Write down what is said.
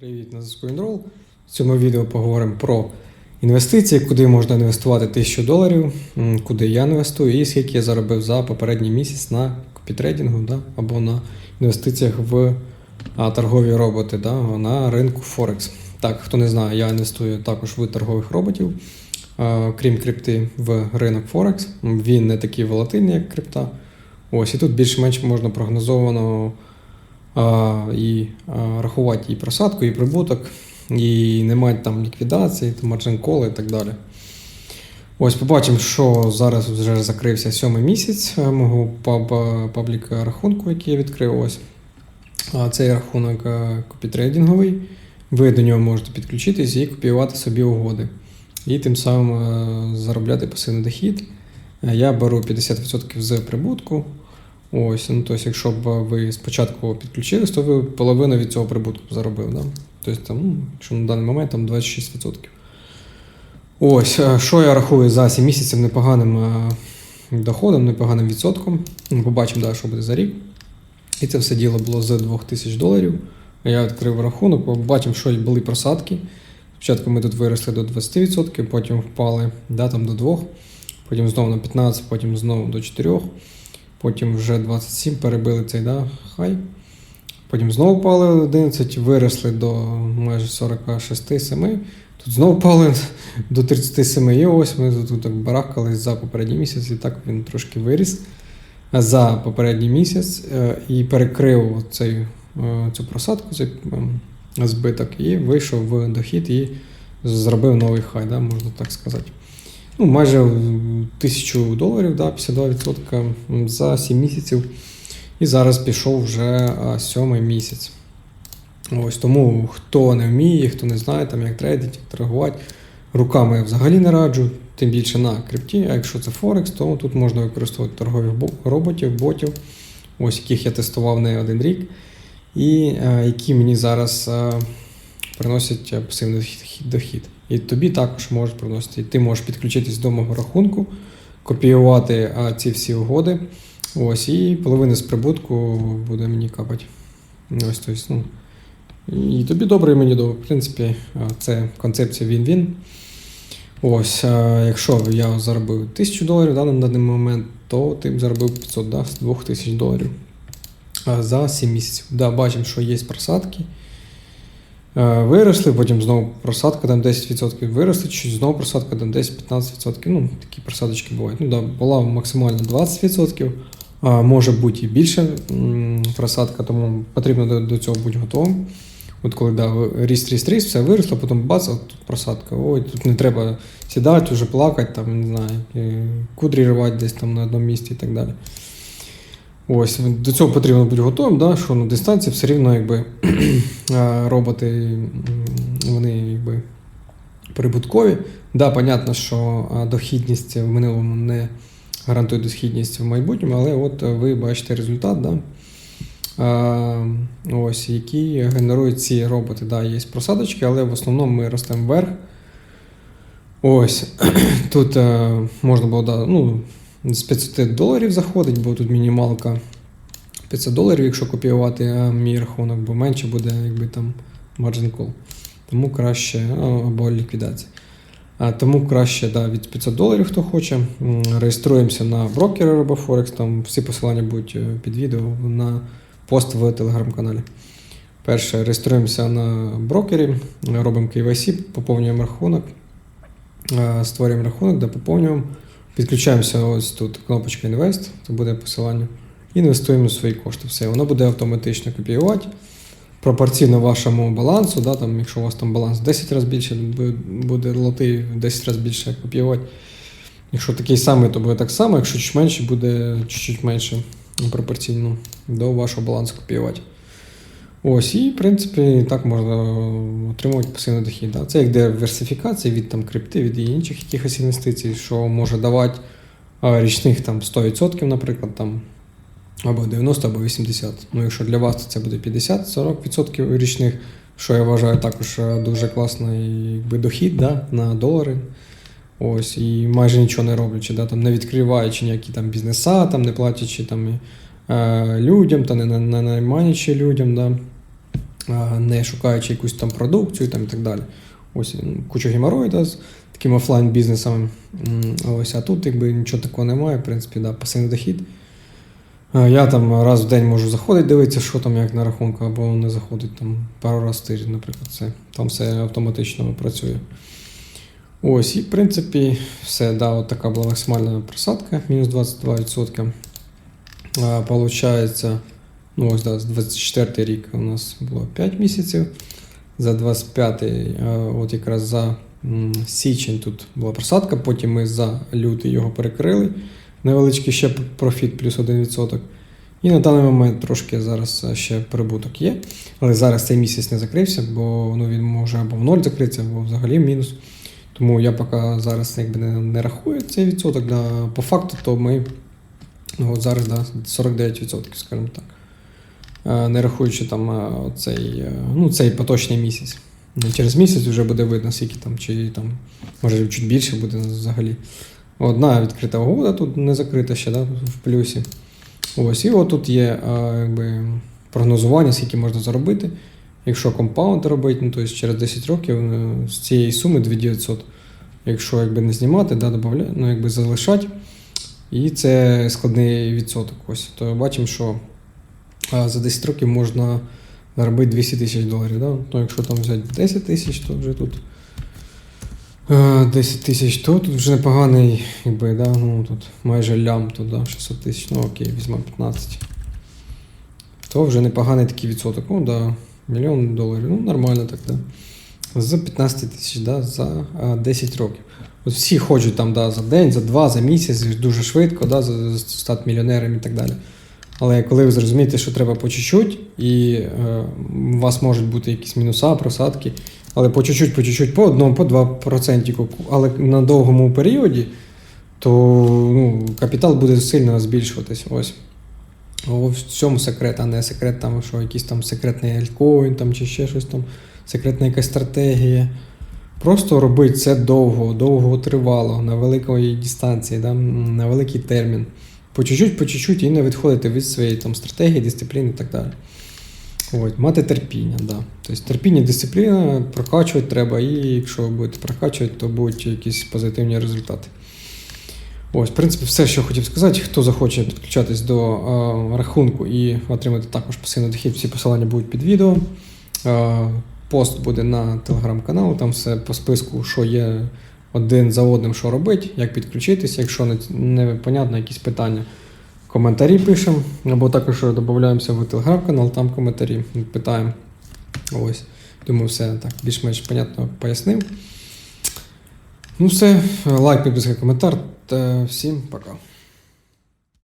Привіт, на зв'язку Інрол. В цьому відео поговоримо про інвестиції, куди можна інвестувати 1000 доларів, куди я інвестую і скільки я заробив за попередній місяць на копітрейдингу да, або на інвестиціях в торгові роботи да, на ринку Форекс. Так, хто не знає, я інвестую також в торгових роботів, крім крипти, в ринок Форекс. Він не такий волатильний, як крипта. Ось, і тут більш-менш можна прогнозовано і рахувати і просадку, і прибуток, і не мати там ліквідації, там марджин коли і так далі. Ось побачимо, що зараз вже закрився сьомий місяць е, мого паб, паблік рахунку, який я відкрив. Ось. Цей рахунок е, копітрейдинговий. Ви до нього можете підключитись і копіювати собі угоди. І тим самим е, заробляти пасивний дохід. Е, Я беру 50% з прибутку. Ось, ну тобто, якщо б ви спочатку підключились, то ви половину від цього прибутку заробили. Да? Тобто, там, ну, якщо на даний момент там 26%. Ось, е, що я рахую за 7 місяців непоганим е, доходом, непоганим відсотком. Ну, Побачимо, да, що буде за рік. І це все діло було з 2000 доларів. Я відкрив рахунок, побачив, що були просадки. Спочатку ми тут виросли до 20%, потім впали да, там до 2%, потім знову на 15%, потім знову до 4%, потім вже 27% перебили цей да, хай. Потім знову впали 11, виросли до майже 46-7. Тут знову впали до 37. І ось тут так за попередній місяць, і так він трошки виріс за попередній місяць е, і перекрив цей, е, цю просадку, цей ем, збиток, і вийшов в дохід і зробив новий хай, да, можна так сказати. Ну, майже в тисячу доларів, да, 52% за 7 місяців. І зараз пішов вже а, сьомий місяць. Ось тому хто не вміє, хто не знає, там, як трейдити, як торгувати, руками я взагалі не раджу, тим більше на крипті. А якщо це Форекс, то тут можна використовувати торгових роботів, ботів, ось яких я тестував не один рік, і е, які мені зараз е, приносять е, пасивний дохід-. І тобі також можуть приносити. І ти можеш підключитись до мого рахунку, копіювати ці всі угоди. Ось, і половина з прибутку буде мені капати. Ось, тобто, ну, і тобі добре, і мені добре. В принципі, це концепція він-він. Ось, якщо я заробив 1000 доларів да, на даний момент, то ти б заробив 500 да, з 2000 доларів за 7 місяців. Да, бачимо, що є просадки. Е, Виросли, потім знову просадка там 10% виросли, чуть знову просадка там 10-15%. Ну, такі просадочки бувають. Ну, да, була максимально 20%, а може бути і більше просадка, тому потрібно до, до цього бути готовим. От коли да, ви- ріст, ріст, ріст, все виросло, потім бац, от тут просадка. Ой, тут не треба сідати, вже плакати, там, не знаю, кудрі рвати десь там на одному місці і так далі. Ось, до цього потрібно бути готовим, да, що на дистанції все рівно якби, роботи вони якби, прибуткові. Да, понятно, що дохідність в минулому не гарантує дохідність в майбутньому, але от ви бачите результат, да, ось, який генерують ці роботи. Да, є просадочки, але в основному ми ростемо вверх. Ось, тут можна було да, ну, з 500 доларів заходить, бо тут мінімалка 500 доларів, якщо копіювати мій рахунок, бо менше буде, якби там margin call. Тому краще, або ліквідація. Тому краще да, від 500 доларів, хто хоче. Реєструємося на брокера RoboForex, там всі посилання будуть е, під відео на пост в телеграм-каналі. Перше, реєструємося на брокері, робимо KYC, поповнюємо рахунок, е, створюємо рахунок, де поповнюємо. Підключаємося ось тут кнопочка Invest, це буде посилання. Інвестуємо свої кошти. Все, воно буде автоматично копіювати. Пропорційно вашому балансу, да, там, якщо у вас там баланс в 10 разів більше, буде лоти в 10 разів більше копіювати. Якщо такий самий, то буде так само, якщо чуть менше, буде чуть-чуть менше пропорційно до вашого балансу копіювати. Ось, і в принципі так можна отримувати пасивний дохід. Да. Це як диверсифікація від там, крипти, від інших якихось інвестицій, що може давати річних там, 100%, наприклад, там, або 90, або 80. Ну, якщо для вас то це буде 50-40% річних, що я вважаю також е, дуже класний якби, дохід да, на долари. Ось, і майже нічого не роблячи, да, там, не відкриваючи ніякі там бізнеса, там, не платячи там, е, людям, та не наймаючи людям. Да. А, не шукаючи якусь там продукцію там, і так далі. Ось куча геморрою да, з таким офлайн бізнесами. Ось, а тут якби нічого такого немає, в принципі, да, пасивний дохід. Я там раз в день можу заходити, дивитися, що там як на рахунку, або не заходить там пару разів в тиждень, наприклад, це. Там все автоматично працює. Ось, і в принципі, все, да, от така була максимальна просадка, мінус 22%. Получається, ну ось з 24 рік у нас було 5 місяців. За 25 а, от якраз за січень тут була просадка, потім ми за лютий його перекрили. Невеличкий ще профіт плюс 1%. І на даний момент трошки зараз е, ще прибуток є. Але зараз цей місяць не закрився, бо ну, він може або в ноль закритися, або взагалі в мінус. Тому я поки зараз якби не, не рахую цей відсоток. Да. По факту, то ми ну, от зараз да, 49%, скажімо так. Е, Не рахуючи там е, цей, е, ну, цей поточний місяць. Ну, Через місяць вже буде видно, скільки там, чи там, може чуть більше буде взагалі. Одна відкрита угода тут не закрита ще, да, в плюсі. Ось, і от тут є якби, прогнозування, скільки можна заробити. Якщо компаунд робити, ну, тобто через 10 років з цієї суми 2900. Якщо якби, не знімати, да, добавля, ну, якби залишати. І це складний відсоток. Ось. То бачимо, що а, за 10 років можна заробити 200 тисяч доларів. Да? То якщо там взяти 10 тисяч, то вже тут е, 10 тисяч, то тут вже непоганий, якби, да? ну, тут майже лям, тут, да? 600 тисяч, ну окей, візьмемо 15. То вже непоганий такий відсоток. Ну, да, мільйон доларів, ну нормально так, да. За 15 тисяч, да, за а, 10 років. От всі хочуть там да, за день, за два, за місяць, дуже швидко, да, за- стати мільйонером і так далі. Але коли ви зрозумієте, що треба по чуть-чуть, і е, у вас можуть бути якісь мінуса, просадки, але по чуть-чуть, по чуть-чуть, по одному, по 2%, але на довгому періоді, то ну, капітал буде сильно збільшуватись. Ось. В цьому секрет, а не секрет, там, що якийсь там секретний альткоін там, чи ще щось там, секретна якась стратегія. Просто робити це довго, довго тривало, на великій дистанції, да, на великий термін. По чуть-чуть, по чуть-чуть і не відходити від своєї там, стратегії, дисципліни і так далі. От, мати терпіння, да. Тобто терпіння, дисципліна прокачувати треба, і якщо ви будете прокачувати, то будуть якісь позитивні результати. Ось, в принципі, все, що хотів сказати. Хто захоче підключатись до е, рахунку і отримати також пасивний дохід, всі посилання будуть під відео. Е, пост буде на телеграм-канал, там все по списку, що є один за одним, що робити, як підключитися, якщо непонятно не якісь питання. Коментарі пишемо, або також додаємося в телеграм-канал, там коментарі питаємо. Ось. Думаю, все так більш-менш понятно пояснив. Ну все, лайк, підписка, коментар. Та всім пока.